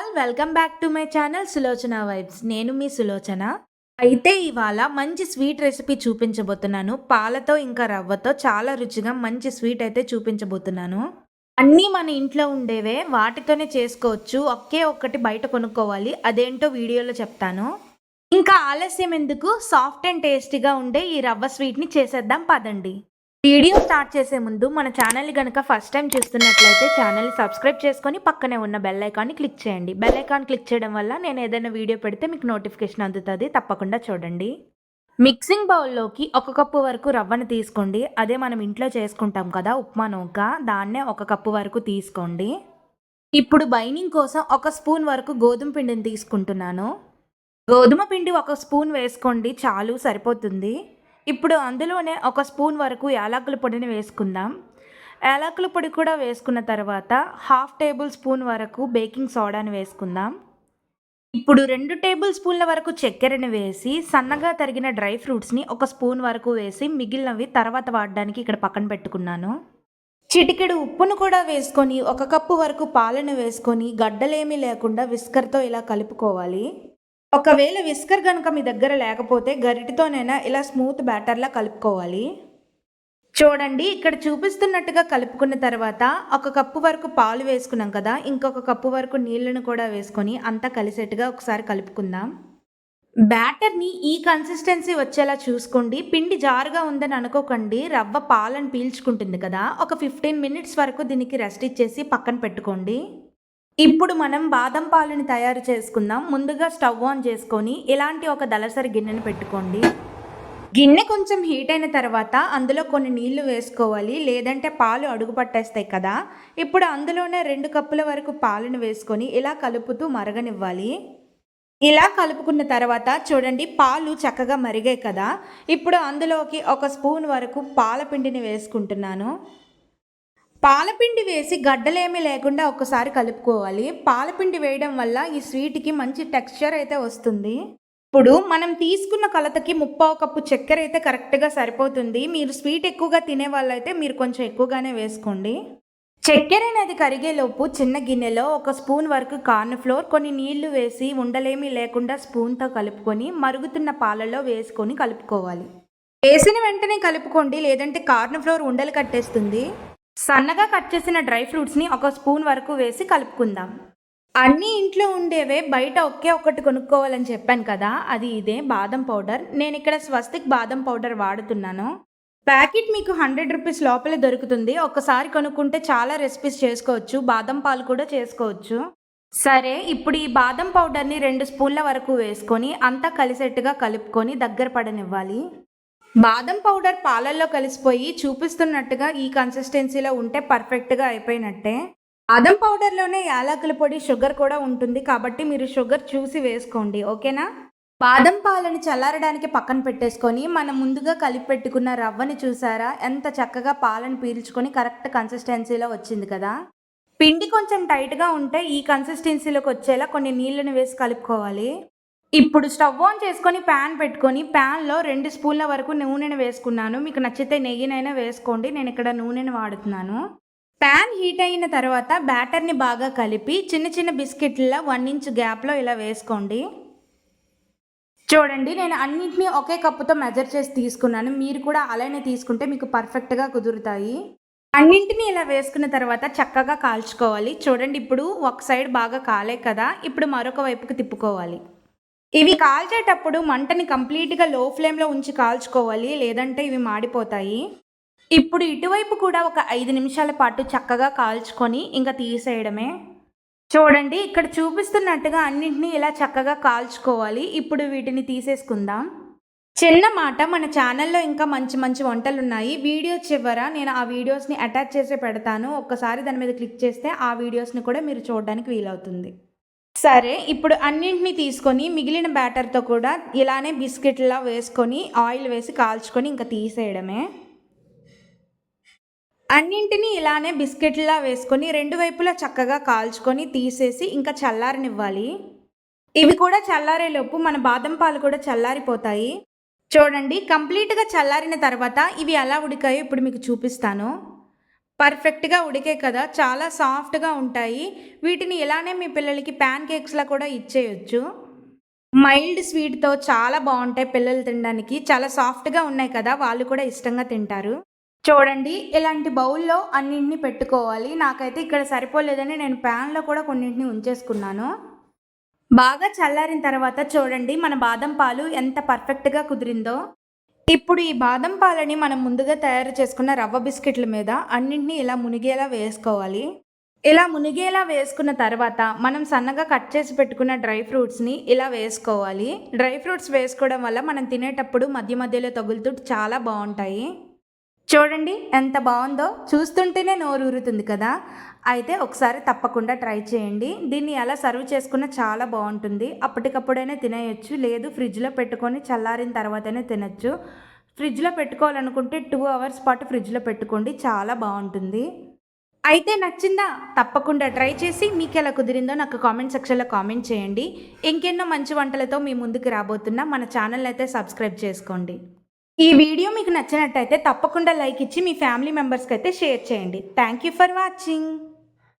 All welcome back to my channel Sulochana vibes నేను మీ సులోచన. అయితే ఇవాళ మంచి స్వీట్ రెసిపీ చూపించబోతున్నాను. పాలతో ఇంకా రవ్వతో చాలా రుచిగా మంచి స్వీట్ అయితే చూపించబోతున్నాను. అన్నీ మన ఇంట్లో ఉండేవే వాటితోనే చేసుకోవచ్చు. ఒకే ఒక్కటి బయట కొనుక్కోవాలి. అదేంటో వీడియోలో చెప్తాను. ఇంకా ఆలస్యం ఎందుకు? సాఫ్ట్ అండ్ టేస్టీగా ఉండే ఈ రవ్వ స్వీట్ని చేసేద్దాం పదండి. వీడియో స్టార్ట్ చేసే ముందు మన ఛానల్ని కనుక ఫస్ట్ టైం చూస్తున్నట్లయితే ఛానల్ని సబ్స్క్రైబ్ చేసుకొని పక్కనే ఉన్న బెల్ ఐకాన్ని క్లిక్ చేయండి. బెల్ ఐకాన్ క్లిక్ చేయడం వల్ల నేను ఏదైనా వీడియో పెడితే మీకు నోటిఫికేషన్ అందుతుంది. తప్పకుండా చూడండి. మిక్సింగ్ బౌల్లోకి ఒక కప్పు వరకు రవ్వను తీసుకోండి. అదే మనం ఇంట్లో చేసుకుంటాం కదా ఉప్మా నూక దాన్నే ఒక కప్పు వరకు తీసుకోండి. ఇప్పుడు బైనింగ్ కోసం ఒక స్పూన్ వరకు గోధుమ పిండిని తీసుకుంటున్నాను. గోధుమ పిండి ఒక స్పూన్ వేసుకోండి. చాలు సరిపోతుంది. ఇప్పుడు అందులోనే ఒక స్పూన్ వరకు యాలకుల పొడిని వేసుకుందాం. యాలకుల పొడి కూడా వేసుకున్న తర్వాత హాఫ్ టేబుల్ స్పూన్ వరకు బేకింగ్ సోడాని వేసుకుందాం. ఇప్పుడు రెండు టేబుల్ స్పూన్ల వరకు చక్కెరని వేసి సన్నగా తరిగిన డ్రై ఫ్రూట్స్ని ఒక స్పూన్ వరకు వేసి మిగిలినవి తర్వాత వాడడానికి ఇక్కడ పక్కన పెట్టుకున్నాను. చిటికెడు ఉప్పును కూడా వేసుకొని ఒక కప్పు వరకు పాలను వేసుకొని గడ్డలేమీ లేకుండా విస్కర్తో ఇలా కలుపుకోవాలి. ఒకవేళ విస్కర్ కనుక మీ దగ్గర లేకపోతే గరిటితోనైనా ఇలా స్మూత్ బ్యాటర్లా కలుపుకోవాలి. చూడండి ఇక్కడ చూపిస్తున్నట్టుగా కలుపుకున్న తర్వాత ఒక కప్పు వరకు పాలు వేసుకున్నాం కదా ఇంకొక కప్పు వరకు నీళ్ళను కూడా వేసుకొని అంతా కలిసేట్టుగా ఒకసారి కలుపుకుందాం. బ్యాటర్ని ఈ కన్సిస్టెన్సీ వచ్చేలా చూసుకోండి. పిండి జారుగా ఉందని అనుకోకండి. రవ్వ పాలను పీల్చుకుంటుంది కదా ఒక ఫిఫ్టీన్ మినిట్స్ వరకు దీనికి రెస్ట్ ఇచ్చేసి పక్కన పెట్టుకోండి. ఇప్పుడు మనం బాదం పాలుని తయారు చేసుకుందాం. ముందుగా స్టవ్ ఆన్ చేసుకొని ఇలాంటి ఒక దళసరి గిన్నెను పెట్టుకోండి. గిన్నె కొంచెం హీట్ అయిన తర్వాత అందులో కొన్ని నీళ్ళు వేసుకోవాలి. లేదంటే పాలు అడుగు పట్టేస్తాయి కదా. ఇప్పుడు అందులోనే రెండు కప్పుల వరకు పాలను వేసుకొని ఇలా కలుపుతూ మరగనివ్వాలి. ఇలా కలుపుకున్న తర్వాత చూడండి పాలు చక్కగా మరిగాయి కదా. ఇప్పుడు అందులోకి ఒక స్పూన్ వరకు పాలపిండిని వేసుకుంటున్నాను. పాలపిండి వేసి గడ్డలేమీ లేకుండా ఒకసారి కలుపుకోవాలి. పాలపిండి వేయడం వల్ల ఈ స్వీట్కి మంచి టెక్స్చర్ అయితే వస్తుంది. ఇప్పుడు మనం తీసుకున్న కలతకి ముప్పావు కప్పు చక్కెర అయితే కరెక్ట్గా సరిపోతుంది. మీరు స్వీట్ ఎక్కువగా తినే వాళ్ళైతే మీరు కొంచెం ఎక్కువగానే వేసుకోండి. చక్కెర అనేది కరిగేలోపు చిన్న గిన్నెలో ఒక స్పూన్ వరకు కార్న్ ఫ్లోర్ కొన్ని నీళ్ళు వేసి ఉండలేమీ లేకుండా స్పూన్తో కలుపుకొని మరుగుతున్న పాలలో వేసుకొని కలుపుకోవాలి. వేసిన వెంటనే కలుపుకోండి. లేదంటే కార్న్ ఫ్లోర్ ఉండలు కట్టేస్తుంది. సన్నగా కట్ చేసిన డ్రై ఫ్రూట్స్ని ఒక స్పూన్ వరకు వేసి కలుపుకుందాం. అన్నీ ఇంట్లో ఉండేవే బయట ఒకే ఒక్కటి కొనుక్కోవాలని చెప్పాను కదా అది ఇదే బాదం పౌడర్. నేను ఇక్కడ స్వస్తిక్ బాదం పౌడర్ వాడుతున్నాను. ప్యాకెట్ మీకు హండ్రెడ్ రూపీస్ లోపలే దొరుకుతుంది. ఒకసారి కొనుక్కుంటే చాలా రెసిపీస్ చేసుకోవచ్చు బాదం పాలు కూడా చేసుకోవచ్చు. సరే ఇప్పుడు ఈ బాదం పౌడర్ని రెండు స్పూన్ల వరకు వేసుకొని అంతా కలిసేట్టుగా కలుపుకొని దగ్గర పడనివ్వాలి. బాదం పౌడర్ పాలల్లో కలిసిపోయి చూపిస్తున్నట్టుగా ఈ కన్సిస్టెన్సీలో ఉంటే పర్ఫెక్ట్గా అయిపోయినట్టే. బాదం పౌడర్లోనే యాలకుల పొడి షుగర్ కూడా ఉంటుంది కాబట్టి మీరు షుగర్ చూసి వేసుకోండి ఓకేనా? బాదం పాలను చల్లారడానికి పక్కన పెట్టేసుకొని మనం ముందుగా కలిపి పెట్టుకున్న రవ్వని చూసారా? ఎంత చక్కగా పాలను పీల్చుకొని కరెక్ట్ కన్సిస్టెన్సీలో వచ్చింది కదా? పిండి కొంచెం టైట్గా ఉంటే ఈ కన్సిస్టెన్సీలోకి వచ్చేలా కొన్ని నీళ్ళని వేసి కలుపుకోవాలి. ఇప్పుడు స్టవ్ ఆన్ చేసుకొని ప్యాన్ పెట్టుకొని ప్యాన్లో రెండు స్పూన్ల వరకు నూనెను వేసుకున్నాను. మీకు నచ్చితే నెయ్యినైనా వేసుకోండి. నేను ఇక్కడ నూనెను వాడుతున్నాను. ప్యాన్ హీట్ అయిన తర్వాత బ్యాటర్ని బాగా కలిపి చిన్న చిన్న బిస్కెట్ల వన్ ఇంచ్ గ్యాప్లో ఇలా వేసుకోండి. చూడండి నేను అన్నింటినీ ఒకే కప్పుతో మెజర్ చేసి తీసుకున్నాను. మీరు కూడా అలానే తీసుకుంటే మీకు పర్ఫెక్ట్గా కుదురుతాయి. అన్నింటినీ ఇలా వేసుకున్న తర్వాత చక్కగా కాల్చుకోవాలి. చూడండి ఇప్పుడు ఒక సైడ్ బాగా కాలే కదా. ఇప్పుడు మరొక వైపుకి తిప్పుకోవాలి. ఇవి కాల్చేటప్పుడు మంటని కంప్లీట్గా లో ఫ్లేమ్లో ఉంచి కాల్చుకోవాలి లేదంటే ఇవి మాడిపోతాయి. ఇప్పుడు ఇటువైపు కూడా ఒక ఐదు నిమిషాల పాటు చక్కగా కాల్చుకొని ఇంకా తీసేయడమే. చూడండి ఇక్కడ చూపిస్తున్నట్టుగా అన్నింటినీ ఇలా చక్కగా కాల్చుకోవాలి. ఇప్పుడు వీటిని తీసేసుకుందాం. చిన్న మాట మన ఛానల్లో ఇంకా మంచి మంచి వంటలు ఉన్నాయి వీడియో చివర నేను ఆ వీడియోస్ని అటాచ్ చేసి పెడతాను. ఒక్కసారి దాని మీద క్లిక్ చేస్తే ఆ వీడియోస్ని కూడా మీరు చూడడానికి వీలవుతుంది. సరే ఇప్పుడు అన్నింటినీ తీసుకొని మిగిలిన బ్యాటర్తో కూడా ఇలానే బిస్కెట్లా వేసుకొని ఆయిల్ వేసి కాల్చుకొని ఇంకా తీసేయడమే. అన్నింటినీ ఇలానే బిస్కెట్లా వేసుకొని రెండు వైపులా చక్కగా కాల్చుకొని తీసేసి ఇంకా చల్లారనివ్వాలి. ఇవి కూడా చల్లారేలోపు మన బాదం పాలు కూడా చల్లారిపోతాయి. చూడండి కంప్లీట్గా చల్లారిన తర్వాత ఇవి ఎలా ఉడికాయో ఇప్పుడు మీకు చూపిస్తాను. పర్ఫెక్ట్గా ఉడికే కదా చాలా సాఫ్ట్గా ఉంటాయి. వీటిని ఇలానే మీ పిల్లలకి ప్యాన్ కేక్స్లా కూడా ఇచ్చేయచ్చు. మైల్డ్ స్వీట్తో చాలా బాగుంటాయి పిల్లలు తినడానికి. చాలా సాఫ్ట్గా ఉన్నాయి కదా వాళ్ళు కూడా ఇష్టంగా తింటారు. చూడండి ఇలాంటి బౌల్లో అన్నింటిని పెట్టుకోవాలి. నాకైతే ఇక్కడ సరిపోలేదని నేను ప్యాన్లో కూడా కొన్నింటిని ఉంచేసుకున్నాను. బాగా చల్లారిన తర్వాత చూడండి మన బాదం పాలు ఎంత పర్ఫెక్ట్గా కుదిరిందో. ఇప్పుడు ఈ బాదం పాలని మనం ముందుగా తయారు చేసుకున్న రవ్వ బిస్కెట్ల మీద అన్నింటినీ ఇలా మునిగేలా వేసుకోవాలి. ఇలా మునిగేలా వేసుకున్న తర్వాత మనం సన్నగా కట్ చేసి పెట్టుకున్న డ్రై ఫ్రూట్స్ని ఇలా వేసుకోవాలి. డ్రై ఫ్రూట్స్ వేసుకోవడం వల్ల మనం తినేటప్పుడు మధ్య మధ్యలో తగులుతూ చాలా బాగుంటాయి. చూడండి ఎంత బాగుందో. చూస్తుంటేనే నోరు ఊరుతుంది కదా. అయితే ఒకసారి తప్పకుండా ట్రై చేయండి. దీన్ని ఎలా సర్వ్ చేసుకున్నా చాలా బాగుంటుంది. అప్పటికప్పుడైనా తినేయచ్చు. లేదు ఫ్రిడ్జ్లో పెట్టుకొని చల్లారిన తర్వాతనే తినచ్చు. ఫ్రిడ్జ్లో పెట్టుకోవాలనుకుంటే టూ అవర్స్ పాటు ఫ్రిడ్జ్లో పెట్టుకోండి. చాలా బాగుంటుంది. అయితే నచ్చిందా? తప్పకుండా ట్రై చేసి మీకు ఎలా కుదిరిందో నాకు కామెంట్ సెక్షన్లో కామెంట్ చేయండి. ఇంకెన్నో మంచి వంటలతో మీ ముందుకు రాబోతున్నా. మన ఛానల్ అయితే సబ్స్క్రైబ్ చేసుకోండి. ఈ వీడియో మీకు నచ్చినట్టయితే తప్పకుండా లైక్ ఇచ్చి మీ ఫ్యామిలీ మెంబర్స్కి అయితే షేర్ చేయండి. Thank you for watching